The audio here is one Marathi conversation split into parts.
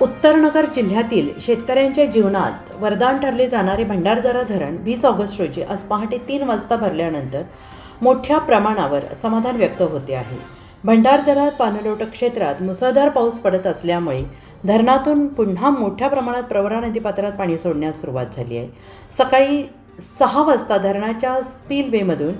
उत्तरनगर जिल्ह्यातील शेतकऱ्यांच्या जीवनात वरदान ठरले जाणारे भंडारदरा धरण वीस ऑगस्ट रोजी आज पहाटे तीन वाजता भरल्यानंतर मोठ्या प्रमाणावर समाधान व्यक्त होते आहे. भंडारदरा पाणलोट क्षेत्रात मुसळधार पाऊस पडत असल्यामुळे धरणातून पुन्हा मोठ्या प्रमाणात प्रवरा नदीपात्रात पाणी सोडण्यास सुरुवात झाली आहे. सकाळी सहा वाजता धरणाच्या स्पिलवेमधून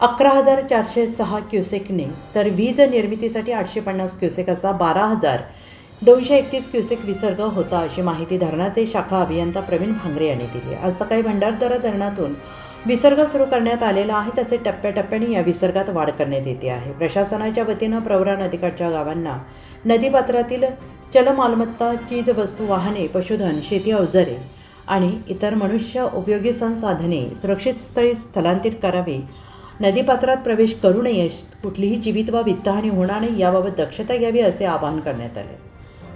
अकरा हजार चारशे सहा क्युसेकने तर वीज निर्मितीसाठी आठशे पन्नास क्युसेक असा बारा हजार दोनशे एकतीस क्युसेक विसर्ग होता अशी माहिती धरणाचे शाखा अभियंता प्रवीण भांगरे यांनी दिली. आज सकाळी भंडारदरा धरणातून विसर्ग सुरू करण्यात आलेला आहे तसे टप्प्याटप्प्याने या विसर्गात वाढ करण्यात येते आहे. प्रशासनाच्या वतीनं प्रवरा नदीकाठच्या गावांना नदीपात्रातील चलमालमत्ता चीजवस्तू वाहने पशुधन शेती अवजारे आणि इतर मनुष्य उपयोगी संसाधने सुरक्षित स्थळी स्थलांतरित करावी. नदीपात्रात प्रवेश करू नये कुठलीही जीवित वा वित्तहानी होणार नाही याबाबत दक्षता घ्यावी असे आवाहन करण्यात आले.